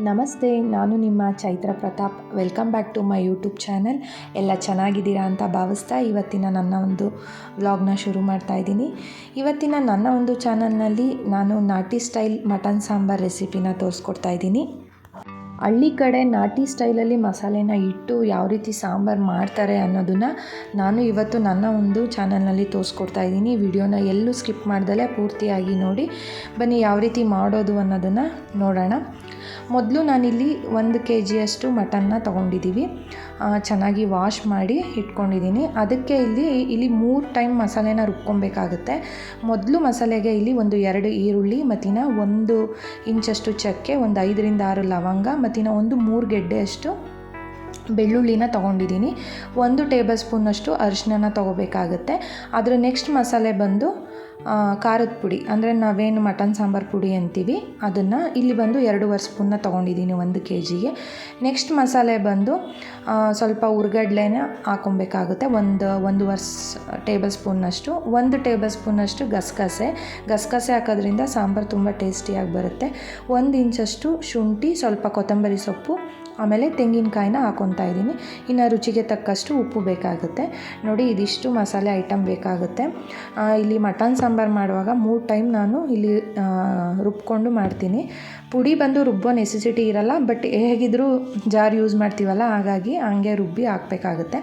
ನಮಸ್ತೆ, ನಾನು ನಿಮ್ಮ Chaitra Pratap. Welcome back to my YouTube channel ಎಲ್ಲ ಚೆನ್ನಾಗಿದ್ದೀರಾ ಅಂತ ಭಾವಿಸ್ತಾ ಇವತ್ತಿನ ನನ್ನ ಒಂದು ವ್ಲಾಗ್ನ ಶುರು ಮಾಡ್ತಾ ಇದ್ದೀನಿ. ಇವತ್ತಿನ ನನ್ನ ಒಂದು ಚಾನಲ್ನಲ್ಲಿ ನಾನು ನಾಟಿ ಸ್ಟೈಲ್ ಮಟನ್ ಸಾಂಬಾರ್ ರೆಸಿಪಿನ ತೋರಿಸ್ಕೊಡ್ತಾ ಇದ್ದೀನಿ. ಹಳ್ಳಿ ಕಡೆ ನಾಟಿ ಸ್ಟೈಲಲ್ಲಿ ಮಸಾಲೆನ ಇಟ್ಟು ಯಾವ ರೀತಿ ಸಾಂಬಾರು ಮಾಡ್ತಾರೆ ಅನ್ನೋದನ್ನು ನಾನು ಇವತ್ತು ನನ್ನ ಒಂದು ಚಾನಲ್ನಲ್ಲಿ ತೋರಿಸ್ಕೊಡ್ತಾ ಇದ್ದೀನಿ. ವಿಡಿಯೋನ ಎಲ್ಲೂ ಸ್ಕಿಪ್ ಮಾಡ್ದಲೇ ಪೂರ್ತಿಯಾಗಿ ನೋಡಿ. ಬನ್ನಿ ಯಾವ ರೀತಿ ಮಾಡೋದು ಅನ್ನೋದನ್ನು ನೋಡೋಣ. ಮೊದಲು ನಾನಿಲ್ಲಿ ಒಂದು ಕೆ ಜಿಯಷ್ಟು ಮಟನ್ನ ತೊಗೊಂಡಿದ್ದೀವಿ. ಚೆನ್ನಾಗಿ ವಾಶ್ ಮಾಡಿ ಇಟ್ಕೊಂಡಿದ್ದೀನಿ. ಅದಕ್ಕೆ ಇಲ್ಲಿ ಇಲ್ಲಿ ಮೂರು ಟೈಮ್ ಮಸಾಲೆನ ರುಬ್ಕೊಬೇಕಾಗುತ್ತೆ. ಮೊದಲು ಮಸಾಲೆಗೆ ಇಲ್ಲಿ ಒಂದು ಎರಡು ಈರುಳ್ಳಿ ಮತ್ತಿನ ಒಂದು ಇಂಚಷ್ಟು ಚಕ್ಕೆ, ಒಂದು ಐದರಿಂದ ಆರು ಲವಂಗ ಮತ್ತಿನ ಒಂದು ಮೂರು ಗೆಡ್ಡೆಯಷ್ಟು ಬೆಳ್ಳುಳ್ಳಿನ ತೊಗೊಂಡಿದ್ದೀನಿ. ಒಂದು ಟೇಬಲ್ ಸ್ಪೂನಷ್ಟು ಅರಿಶಿನ ತೊಗೋಬೇಕಾಗುತ್ತೆ. ಅದರ ನೆಕ್ಸ್ಟ್ ಮಸಾಲೆ ಬಂದು ಖಾರದ ಪುಡಿ, ಅಂದರೆ ನಾವೇನು ಮಟನ್ ಸಾಂಬಾರು ಪುಡಿ ಅಂತೀವಿ, ಅದನ್ನು ಇಲ್ಲಿ ಬಂದು ಎರಡೂವರೆ ಸ್ಪೂನ್ನ ತೊಗೊಂಡಿದ್ದೀನಿ ಒಂದು ಕೆ ಜಿಗೆ ನೆಕ್ಸ್ಟ್ ಮಸಾಲೆ ಬಂದು ಸ್ವಲ್ಪ ಉರ್ಗಡ್ಲೆನ ಹಾಕೊಬೇಕಾಗುತ್ತೆ. ಒಂದು, ಒಂದೂವರೆ ಟೇಬಲ್ ಸ್ಪೂನ್ನಷ್ಟು ಒಂದು ಟೇಬಲ್ ಸ್ಪೂನಷ್ಟು ಗಸಗಸೆ. ಗಸಗಸೆ ಹಾಕೋದ್ರಿಂದ ಸಾಂಬಾರು ತುಂಬ ಟೇಸ್ಟಿಯಾಗಿ ಬರುತ್ತೆ. ಒಂದು ಇಂಚಷ್ಟು ಶುಂಠಿ, ಸ್ವಲ್ಪ ಕೊತ್ತಂಬರಿ ಸೊಪ್ಪು ಆಮೇಲೆ ತೆಂಗಿನಕಾಯಿನ ಹಾಕೊತಾ ಇದ್ದೀನಿ. ಇನ್ನು ರುಚಿಗೆ ತಕ್ಕಷ್ಟು ಉಪ್ಪು ಬೇಕಾಗುತ್ತೆ. ನೋಡಿ, ಇದಿಷ್ಟು ಮಸಾಲೆ ಐಟಮ್ ಬೇಕಾಗುತ್ತೆ. ಇಲ್ಲಿ ಮಟನ್ ಸಾಂಬಾರು ಮಾಡುವಾಗ ಮೂರು ಟೈಮ್ ನಾನು ಇಲ್ಲಿ ರುಬ್ಕೊಂಡು ಮಾಡ್ತೀನಿ. ಪುಡಿ ಬಂದು ರುಬ್ಬೋ ನೆಸೆಸಿಟಿ ಇರಲ್ಲ ಬಟ್ ಹೇಗಿದ್ದರೂ ಜಾರ್ ಯೂಸ್ ಮಾಡ್ತೀವಲ್ಲ, ಹಾಗಾಗಿ ಹಂಗೆ ರುಬ್ಬಿ ಹಾಕಬೇಕಾಗುತ್ತೆ.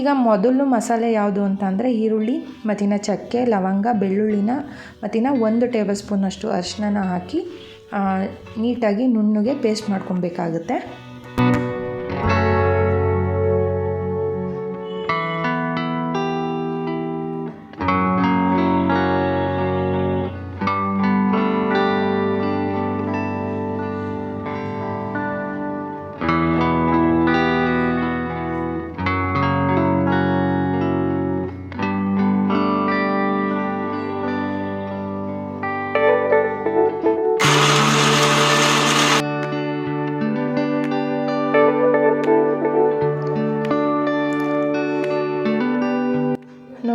ಈಗ ಮೊದಲು ಮಸಾಲೆ ಯಾವುದು ಅಂತಂದರೆ ಈರುಳ್ಳಿ, ಮತ್ತಿನ ಚಕ್ಕೆ, ಲವಂಗ, ಬೆಳ್ಳುಳ್ಳಿನ, ಮತ್ತಿನ ಒಂದು ಟೇಬಲ್ ಸ್ಪೂನಷ್ಟು ಅರಿಶಿನ ಹಾಕಿ ನೀಟಾಗಿ ನುಣ್ಣಗೆ ಪೇಸ್ಟ್ ಮಾಡ್ಕೊಬೇಕಾಗುತ್ತೆ.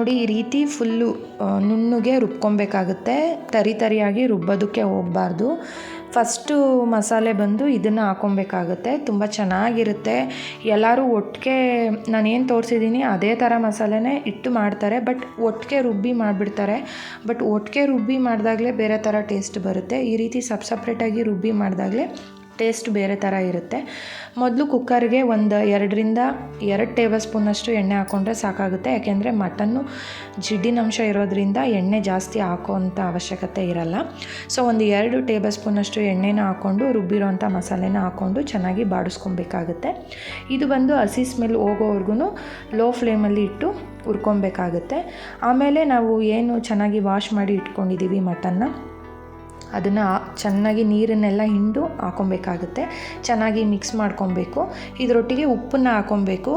ನೋಡಿ ಈ ರೀತಿ ಫುಲ್ಲು ನುಣ್ಣಗೆ ರುಬ್ಕೊಬೇಕಾಗುತ್ತೆ. ತರಿ ತರಿಯಾಗಿ ರುಬ್ಬೋದಕ್ಕೆ ಹೋಗಬಾರ್ದು. ಫಸ್ಟು ಮಸಾಲೆ ಬಂದು ಇದನ್ನು ಹಾಕೊಬೇಕಾಗುತ್ತೆ. ತುಂಬ ಚೆನ್ನಾಗಿರುತ್ತೆ. ಎಲ್ಲರೂ ಒಟ್ಟಿಗೆ, ನಾನೇನು ತೋರಿಸಿದ್ದೀನಿ, ಅದೇ ಥರ ಮಸಾಲೆನೇ ಇಟ್ಟು ಮಾಡ್ತಾರೆ. ಬಟ್ ಒಟ್ಟಿಗೆ ರುಬ್ಬಿ ಮಾಡಿಬಿಡ್ತಾರೆ. ಬಟ್ ಒಟ್ಟಿಗೆ ರುಬ್ಬಿ ಮಾಡಿದಾಗಲೇ ಬೇರೆ ಥರ ಟೇಸ್ಟ್ ಬರುತ್ತೆ. ಈ ರೀತಿ ಸಪ್ ಸಪ್ರೇಟಾಗಿ ರುಬ್ಬಿ ಮಾಡಿದಾಗಲೇ ಟೇಸ್ಟ್ ಬೇರೆ ಥರ ಇರುತ್ತೆ. ಮೊದಲು ಕುಕ್ಕರ್ಗೆ ಒಂದು ಎರಡರಿಂದ ಎರಡು ಟೇಬಲ್ ಸ್ಪೂನಷ್ಟು ಎಣ್ಣೆ ಹಾಕ್ಕೊಂಡ್ರೆ ಸಾಕಾಗುತ್ತೆ. ಯಾಕೆಂದರೆ ಮಟನ್ನು ಜಿಡ್ಡಿನಂಶ ಇರೋದ್ರಿಂದ ಎಣ್ಣೆ ಜಾಸ್ತಿ ಹಾಕೋವಂಥ ಅವಶ್ಯಕತೆ ಇರಲ್ಲ. ಸೊ, ಒಂದು ಎರಡು ಟೇಬಲ್ ಸ್ಪೂನಷ್ಟು ಎಣ್ಣೆನ ಹಾಕ್ಕೊಂಡು ರುಬ್ಬಿರೋಂಥ ಮಸಾಲೆನ ಹಾಕ್ಕೊಂಡು ಚೆನ್ನಾಗಿ ಬಾಡಿಸ್ಕೊಬೇಕಾಗುತ್ತೆ. ಇದು ಬಂದು ಹಸಿ ಸ್ಮೆಲ್ ಹೋಗೋವರೆಗೂ ಲೋ ಫ್ಲೇಮಲ್ಲಿ ಇಟ್ಟು ಹುರ್ಕೊಬೇಕಾಗುತ್ತೆ. ಆಮೇಲೆ ನಾವು ಏನು ಚೆನ್ನಾಗಿ ವಾಶ್ ಮಾಡಿ ಇಟ್ಕೊಂಡಿದ್ದೀವಿ ಮಟನ್ನ ಅದನ್ನು ಚೆನ್ನಾಗಿ ನೀರನ್ನೆಲ್ಲ ಹಿಂಡು ಹಾಕೊಬೇಕಾಗುತ್ತೆ. ಚೆನ್ನಾಗಿ ಮಿಕ್ಸ್ ಮಾಡ್ಕೊಬೇಕು. ಇದರೊಟ್ಟಿಗೆ ಉಪ್ಪನ್ನ ಹಾಕೊಬೇಕು.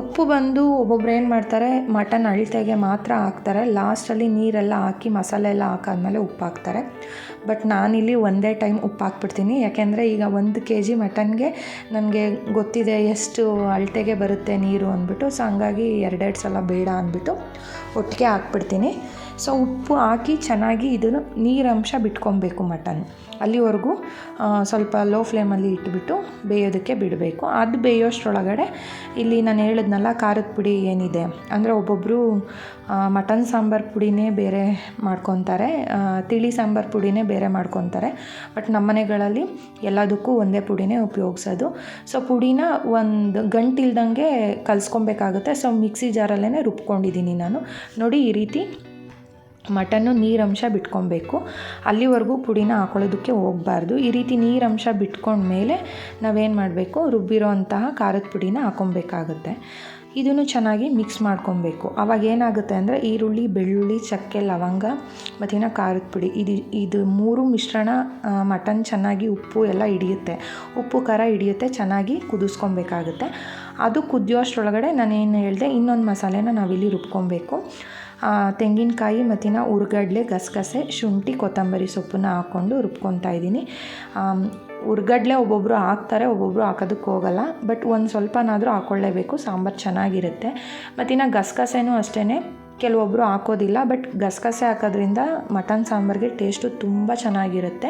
ಉಪ್ಪು ಬಂದು ಒಬ್ಬೊಬ್ರು ಏನು ಮಾಡ್ತಾರೆ ಮಟನ್ ಅಳತೆಗೆ ಮಾತ್ರ ಹಾಕ್ತಾರೆ. ಲಾಸ್ಟಲ್ಲಿ ನೀರೆಲ್ಲ ಹಾಕಿ ಮಸಾಲೆ ಎಲ್ಲ ಹಾಕಾದ್ಮೇಲೆ ಉಪ್ಪು ಹಾಕ್ತಾರೆ. ಬಟ್ ನಾನಿಲ್ಲಿ ಒಂದೇ ಟೈಮ್ ಉಪ್ಪು ಹಾಕ್ಬಿಡ್ತೀನಿ. ಯಾಕೆಂದರೆ ಈಗ ಒಂದು ಕೆ ಜಿ ಮಟನ್ಗೆ ನನಗೆ ಗೊತ್ತಿದೆ ಎಷ್ಟು ಅಳತೆಗೆ ಬರುತ್ತೆ ನೀರು ಅಂದ್ಬಿಟ್ಟು. ಸೊ ಹಂಗಾಗಿ ಎರಡೆರಡು ಸಲ ಬೇಡ ಅಂದ್ಬಿಟ್ಟು ಒಟ್ಟಿಗೆ ಹಾಕ್ಬಿಡ್ತೀನಿ. ಸೊ ಉಪ್ಪು ಹಾಕಿ ಚೆನ್ನಾಗಿ ಇದನ್ನು ನೀರಂಶ ಬಿಟ್ಕೊಬೇಕು ಮಟನ್. ಅಲ್ಲಿವರೆಗೂ ಸ್ವಲ್ಪ ಲೋ ಫ್ಲೇಮಲ್ಲಿ ಇಟ್ಬಿಟ್ಟು ಬೇಯೋದಕ್ಕೆ ಬಿಡಬೇಕು. ಅದು ಬೇಯೋಷ್ಟರೊಳಗಡೆ ಇಲ್ಲಿ ನಾನು ಹೇಳಿದ್ನಲ್ಲ, ಖಾರದ ಪುಡಿ ಏನಿದೆ? ಅಂದರೆ ಒಬ್ಬೊಬ್ಬರು ಮಟನ್ ಸಾಂಬಾರು ಪುಡಿನೇ ಬೇರೆ ಮಾಡ್ಕೊತಾರೆ ತಿಳಿ ಸಾಂಬಾರು ಪುಡಿನೇ ಬೇರೆ ಮಾಡ್ಕೊತಾರೆ. ಬಟ್ ನಮ್ಮನೆಗಳಲ್ಲಿ ಎಲ್ಲದಕ್ಕೂ ಒಂದೇ ಪುಡಿನೇ ಉಪಯೋಗಿಸೋದು. ಸೊ ಪುಡಿನ ಒಂದು ಗಂಟಿಲ್ದಂಗೆ ಕಲಿಸ್ಕೊಬೇಕಾಗುತ್ತೆ. ಸೊ ಮಿಕ್ಸಿ ಜಾರಲ್ಲೇ ರುಬ್ಕೊಂಡಿದ್ದೀನಿ ನಾನು. ನೋಡಿ ಈ ರೀತಿ ಮಟನ್ನು ನೀರಂಶ ಬಿಟ್ಕೊಬೇಕು. ಅಲ್ಲಿವರೆಗೂ ಪುಡಿನ ಹಾಕೊಳ್ಳೋದಕ್ಕೆ ಹೋಗಬಾರ್ದು. ಈ ರೀತಿ ನೀರಂಶ ಬಿಟ್ಕೊಂಡ್ಮೇಲೆ ನಾವೇನು ಮಾಡಬೇಕು? ರುಬ್ಬಿರೋ ಅಂತಹ ಖಾರದ ಪುಡಿನ ಹಾಕೊಬೇಕಾಗುತ್ತೆ. ಇದನ್ನು ಚೆನ್ನಾಗಿ ಮಿಕ್ಸ್ ಮಾಡ್ಕೊಬೇಕು. ಆವಾಗ ಏನಾಗುತ್ತೆ ಅಂದರೆ ಈರುಳ್ಳಿ, ಬೆಳ್ಳುಳ್ಳಿ, ಚಕ್ಕೆ, ಲವಂಗ ಮತ್ತಿನ ಖಾರದ ಪುಡಿ. ಇದು ಇದು ಮೂರು ಮಿಶ್ರಣ ಮಟನ್ ಚೆನ್ನಾಗಿ ಉಪ್ಪು ಎಲ್ಲ ಹಿಡಿಯುತ್ತೆ. ಉಪ್ಪು, ಖಾರ ಹಿಡಿಯುತ್ತೆ, ಚೆನ್ನಾಗಿ ಕುದಿಸ್ಕೊಬೇಕಾಗುತ್ತೆ. ಅದು ಕುದಿಯೋಷ್ಟ್ರೊಳಗಡೆ ನಾನೇನು ಹೇಳಿದೆ, ಇನ್ನೊಂದು ಮಸಾಲೆನ ನಾವಿಲ್ಲಿ ರುಬ್ಕೊಬೇಕು. ತೆಂಗಿನಕಾಯಿ ಮತ್ತಿನ ಉರ್ಗಡ್ಲೆ ಗಸಗಸೆ ಶುಂಠಿ ಕೊತ್ತಂಬರಿ ಸೊಪ್ಪನ್ನ ಹಾಕ್ಕೊಂಡು ರುಬ್ಕೊತಾ ಇದ್ದೀನಿ. ಆಮ್, ಉರ್ಗಡ್ಲೆ ಒಬ್ಬೊಬ್ಬರು ಹಾಕ್ತಾರೆ ಒಬ್ಬೊಬ್ಬರು ಹಾಕೋದಕ್ಕೆ ಹೋಗಲ್ಲ. ಬಟ್ ಒಂದು ಸ್ವಲ್ಪನಾದರೂ ಹಾಕ್ಕೊಳ್ಳೇಬೇಕು ಸಾಂಬಾರು ಚೆನ್ನಾಗಿರುತ್ತೆ. ಮತ್ತಿನ್ನು ಗಸಗಸೆನೂ ಅಷ್ಟೇ ಕೆಲವೊಬ್ಬರು ಹಾಕೋದಿಲ್ಲ. ಬಟ್ ಗಸಗಸೆ ಹಾಕೋದ್ರಿಂದ ಮಟನ್ ಸಾಂಬಾರಿಗೆ ಟೇಸ್ಟು ತುಂಬ ಚೆನ್ನಾಗಿರುತ್ತೆ.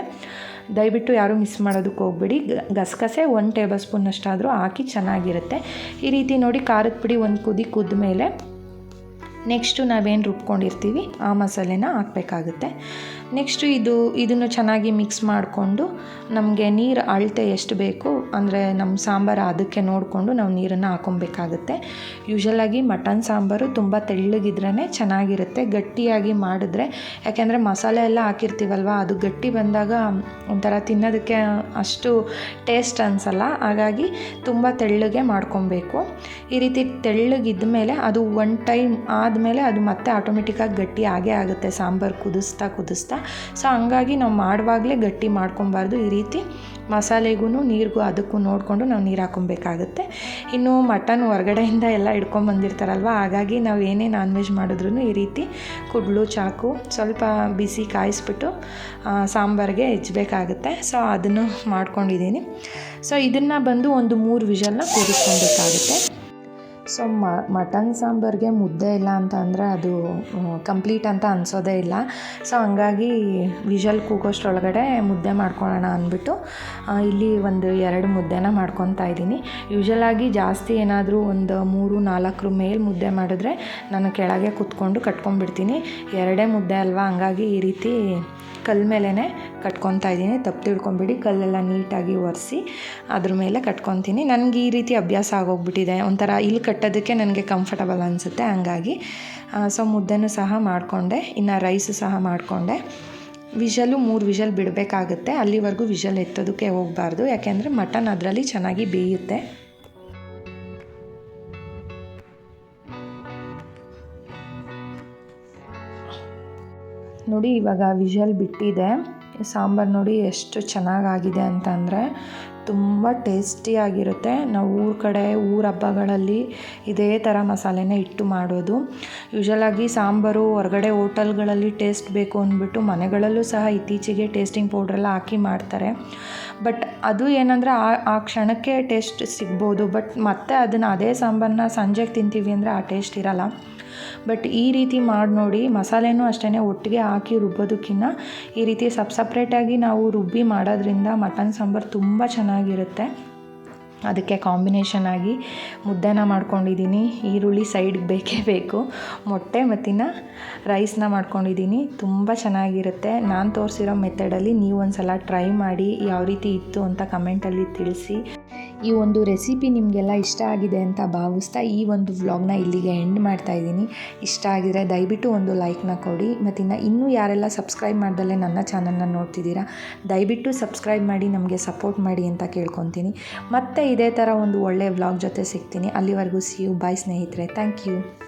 ದಯವಿಟ್ಟು ಯಾರೂ ಮಿಸ್ ಮಾಡೋದಕ್ಕೆ ಹೋಗ್ಬೇಡಿ. ಗಸಗಸೆ ಒಂದು ಟೇಬಲ್ ಸ್ಪೂನ್ ಅಷ್ಟಾದರೂ ಹಾಕಿ ಚೆನ್ನಾಗಿರುತ್ತೆ. ಈ ರೀತಿ ನೋಡಿ ಖಾರದ ಪುಡಿ ಒಂದು ಕುದಿ ಕುದ್ದ ಮೇಲೆ ನೆಕ್ಸ್ಟು ನಾವೇನು ರುಬ್ಕೊಂಡಿರ್ತೀವಿ, ಆ ಮಸಾಲೆನ ಹಾಕಬೇಕಾಗುತ್ತೆ. ನೆಕ್ಸ್ಟು ಇದು, ಇದನ್ನು ಚೆನ್ನಾಗಿ ಮಿಕ್ಸ್ ಮಾಡಿಕೊಂಡು, ನಮಗೆ ನೀರು ಅಳತೆ ಎಷ್ಟು ಬೇಕು, ಅಂದರೆ ನಮ್ಮ ಸಾಂಬಾರು ಅದಕ್ಕೆ ನೋಡಿಕೊಂಡು ನಾವು ನೀರನ್ನು ಹಾಕೊಬೇಕಾಗುತ್ತೆ. ಯೂಶಲಾಗಿ ಮಟನ್ ಸಾಂಬಾರು ತುಂಬ ತೆಳ್ಳಗಿದ್ರೇ ಚೆನ್ನಾಗಿರುತ್ತೆ, ಗಟ್ಟಿಯಾಗಿ ಮಾಡಿದ್ರೆ. ಯಾಕೆಂದರೆ ಮಸಾಲೆ ಎಲ್ಲ ಹಾಕಿರ್ತೀವಲ್ವ, ಅದು ಗಟ್ಟಿ ಬಂದಾಗ ಒಂಥರ ತಿನ್ನೋದಕ್ಕೆ ಅಷ್ಟು ಟೇಸ್ಟ್ ಅನಿಸಲ್ಲ, ಹಾಗಾಗಿ ತುಂಬ ತೆಳ್ಳಗೆ ಮಾಡ್ಕೊಬೇಕು. ಈ ರೀತಿ ತೆಳ್ಳಗಿದ್ದ ಮೇಲೆ ಅದು ಒನ್ ಟೈಮ್ ಆದಮೇಲೆ ಅದು ಮತ್ತೆ ಆಟೋಮೆಟಿಕ್ಕಾಗಿ ಗಟ್ಟಿ ಆಗೇ ಆಗುತ್ತೆ. ಸಾಂಬಾರು ಕುದಿಸ್ತಾ ಕುದಿಸ್ತಾ. ಸೊ ಹಂಗಾಗಿ ನಾವು ಮಾಡುವಾಗಲೇ ಗಟ್ಟಿ ಮಾಡ್ಕೊಬಾರ್ದು ಈ ರೀತಿ ಮಸಾಲೆಗೂ ನೀರಿಗೂ ಅದಕ್ಕೂ ನೋಡಿಕೊಂಡು ನಾವು ನೀರು ಹಾಕೊಬೇಕಾಗುತ್ತೆ ಇನ್ನು ಮಟನ್ ಹೊರಗಡೆಯಿಂದ ಎಲ್ಲ ಇಟ್ಕೊಂಬಂದಿರ್ತಾರಲ್ವ ಹಾಗಾಗಿ ನಾವು ಏನೇ ನಾನ್ ವೆಜ್ ಮಾಡಿದ್ರೂ ಈ ರೀತಿ ಕುಡ್ಲು, ಚಾಕು ಸ್ವಲ್ಪ ಬಿಸಿ ಕಾಯಿಸ್ಬಿಟ್ಟು ಸಾಂಬಾರಿಗೆ ಹೆಚ್ಚಬೇಕಾಗುತ್ತೆ ಸೊ ಅದನ್ನು ಮಾಡ್ಕೊಂಡಿದ್ದೀನಿ. ಸೊ ಇದನ್ನು ಬಂದು ಒಂದು ಮೂರು ವಿಷಲ್ನ ಕೂರಿಸ್ಕೊಬೇಕಾಗುತ್ತೆ ಸೊ ಮಟನ್ ಸಾಂಬಾರಿಗೆ ಮುದ್ದೆ ಇಲ್ಲ ಅಂತ ಅಂದರೆ ಅದು ಕಂಪ್ಲೀಟ್ ಅಂತ ಅನಿಸೋದೇ ಇಲ್ಲ. ಸೊ ಹಂಗಾಗಿ ವಿಷಲ್ ಕೂಗೋಷ್ಟರೊಳಗಡೆ ಮುದ್ದೆ ಮಾಡ್ಕೊಳ್ಳೋಣ ಅಂದ್ಬಿಟ್ಟು ಇಲ್ಲಿ ಒಂದು ಎರಡು ಮುದ್ದೆನ ಮಾಡ್ಕೊತಾ ಇದ್ದೀನಿ. ಯೂಶಲಾಗಿ ಜಾಸ್ತಿ ಏನಾದರೂ ಒಂದು ಮೂರು ನಾಲ್ಕರ ಮೇಲೆ ಮುದ್ದೆ ಮಾಡಿದ್ರೆ ನಾನು ಕೆಳಗೆ ಕೂತ್ಕೊಂಡು ಕಟ್ಕೊಂಡ್ಬಿಡ್ತೀನಿ. ಎರಡೇ ಮುದ್ದೆ ಅಲ್ವಾ? ಹಂಗಾಗಿ ಈ ರೀತಿ ಕಲ್ಲ ಮೇಲೇ ಕಟ್ಕೊತಾ ಇದ್ದೀನಿ. ತಪ್ಪು ತಿಳ್ಕೊಂಬಿಡಿ ಕಲ್ಲೆಲ್ಲ ನೀಟಾಗಿ ಒರೆಸಿ ಅದ್ರ ಮೇಲೆ ಕಟ್ಕೊತೀನಿ. ನನಗೆ ಈ ರೀತಿ ಅಭ್ಯಾಸ ಆಗೋಗ್ಬಿಟ್ಟಿದೆ. ಒಂಥರ ಇಲ್ಲಿ ಕಟ್ಟೋದಕ್ಕೆ ನನಗೆ ಕಂಫರ್ಟಬಲ್ ಅನಿಸುತ್ತೆ. ಹಂಗಾಗಿ ಸೊ ಮುದ್ದೆನೂ ಸಹ ಮಾಡಿಕೊಂಡೆ. ಇನ್ನು ರೈಸು ಸಹ ಮಾಡಿಕೊಂಡೆ. ವಿಷಲು ಮೂರು ವಿಷಲ್ ಬಿಡಬೇಕಾಗುತ್ತೆ. ಅಲ್ಲಿವರೆಗೂ ವಿಷಲ್ ಎತ್ತೋದಕ್ಕೆ ಹೋಗಬಾರ್ದು. ಯಾಕೆಂದರೆ ಮಟನ್ ಅದರಲ್ಲಿ ಚೆನ್ನಾಗಿ ಬೇಯುತ್ತೆ. ನೋಡಿ, ಇವಾಗ ವಿಷಲ್ ಬಿಟ್ಟಿದೆ. ಸಾಂಬಾರು ನೋಡಿ ಎಷ್ಟು ಚೆನ್ನಾಗಾಗಿದೆ ಅಂತಂದರೆ ತುಂಬ ಟೇಸ್ಟಿಯಾಗಿರುತ್ತೆ ನಾವು ಊರ ಕಡೆ, ಊರ ಹಬ್ಬಗಳಲ್ಲಿ ಇದೇ ಥರ ಮಸಾಲೆನೇ ಇಟ್ಟು ಮಾಡೋದು. ಯೂಶಲಾಗಿ ಸಾಂಬಾರು ಹೊರಗಡೆ ಹೋಟೆಲ್ಗಳಲ್ಲಿ ಟೇಸ್ಟ್ ಬೇಕು ಅಂದ್ಬಿಟ್ಟು ಮನೆಗಳಲ್ಲೂ ಸಹ ಇತ್ತೀಚೆಗೆ ಟೇಸ್ಟಿಂಗ್ ಪೌಡ್ರೆಲ್ಲ ಹಾಕಿ ಮಾಡ್ತಾರೆ. ಬಟ್ ಅದು ಏನಂದರೆ ಆ ಆ ಕ್ಷಣಕ್ಕೆ ಟೇಸ್ಟ್ ಸಿಗ್ಬೋದು. ಬಟ್ ಮತ್ತೆ ಅದನ್ನು ಅದೇ ಸಾಂಬಾರನ್ನ ಸಂಜೆಗೆ ತಿಂತೀವಿ ಅಂದರೆ ಆ ಟೇಸ್ಟ್ ಇರಲ್ಲ. ಬಟ್ ಈ ರೀತಿ ಮಾಡಿ ನೋಡಿ ಮಸಾಲೆನೂ ಅಷ್ಟೇ ಒಟ್ಟಿಗೆ ಹಾಕಿ ರುಬ್ಬೋದಕ್ಕಿಂತ ಈ ರೀತಿ ಸಪ್ ಸಪ್ರೇಟಾಗಿ ನಾವು ರುಬ್ಬಿ ಮಾಡೋದ್ರಿಂದ ಮಟನ್ ಸಾಂಬಾರು ತುಂಬ ಚೆನ್ನಾಗಿರುತ್ತೆ. ಅದಕ್ಕೆ ಕಾಂಬಿನೇಷನ್ ಆಗಿ ಮುದ್ದೆನ ಮಾಡ್ಕೊಂಡಿದ್ದೀನಿ, ಈರುಳ್ಳಿ ಸೈಡ್ಗೆ ಬೇಕೇ ಬೇಕು. ಮೊಟ್ಟೆ ಮತ್ತಿನ ರೈಸ್ನ ಮಾಡ್ಕೊಂಡಿದ್ದೀನಿ, ತುಂಬ ಚೆನ್ನಾಗಿರುತ್ತೆ. ನಾನು ತೋರಿಸಿರೋ ಮೆಥಡಲ್ಲಿ ನೀವು ಒಂದು ಸಲ ಟ್ರೈ ಮಾಡಿ ಯಾವ ರೀತಿ ಇತ್ತು ಅಂತ ಕಮೆಂಟಲ್ಲಿ ತಿಳಿಸಿ. ಈ ಒಂದು ರೆಸಿಪಿ ನಿಮಗೆಲ್ಲ ಇಷ್ಟ ಆಗಿದೆ ಅಂತ ಭಾವಿಸ್ತಾ ಈ ಒಂದು ವ್ಲಾಗ್ನ ಇಲ್ಲಿಗೆ ಎಂಡ್ ಮಾಡ್ತಾ ಇದ್ದೀನಿ. ಇಷ್ಟ ಆಗಿದರೆ ದಯವಿಟ್ಟು ಒಂದು ಲೈಕ್ನ ಕೊಡಿ. ಮತ್ತು ಇನ್ನು ಇನ್ನೂ ಯಾರೆಲ್ಲ ಸಬ್ಸ್ಕ್ರೈಬ್ ಮಾಡ್ದಲ್ಲೇ ನನ್ನ ಚಾನಲ್ನ ನೋಡ್ತಿದ್ದೀರಾ, ದಯವಿಟ್ಟು ಸಬ್ಸ್ಕ್ರೈಬ್ ಮಾಡಿ, ನಮಗೆ ಸಪೋರ್ಟ್ ಮಾಡಿ ಅಂತ ಕೇಳ್ಕೊತೀನಿ. ಮತ್ತು ಇದೇ ಥರ ಒಂದು ಒಳ್ಳೆಯ ವ್ಲಾಗ್ ಜೊತೆ ಸಿಗ್ತೀನಿ. ಅಲ್ಲಿವರೆಗೂ ಸಿ ಯು ಬಾಯ್ ಸ್ನೇಹಿತರೆ. Thank you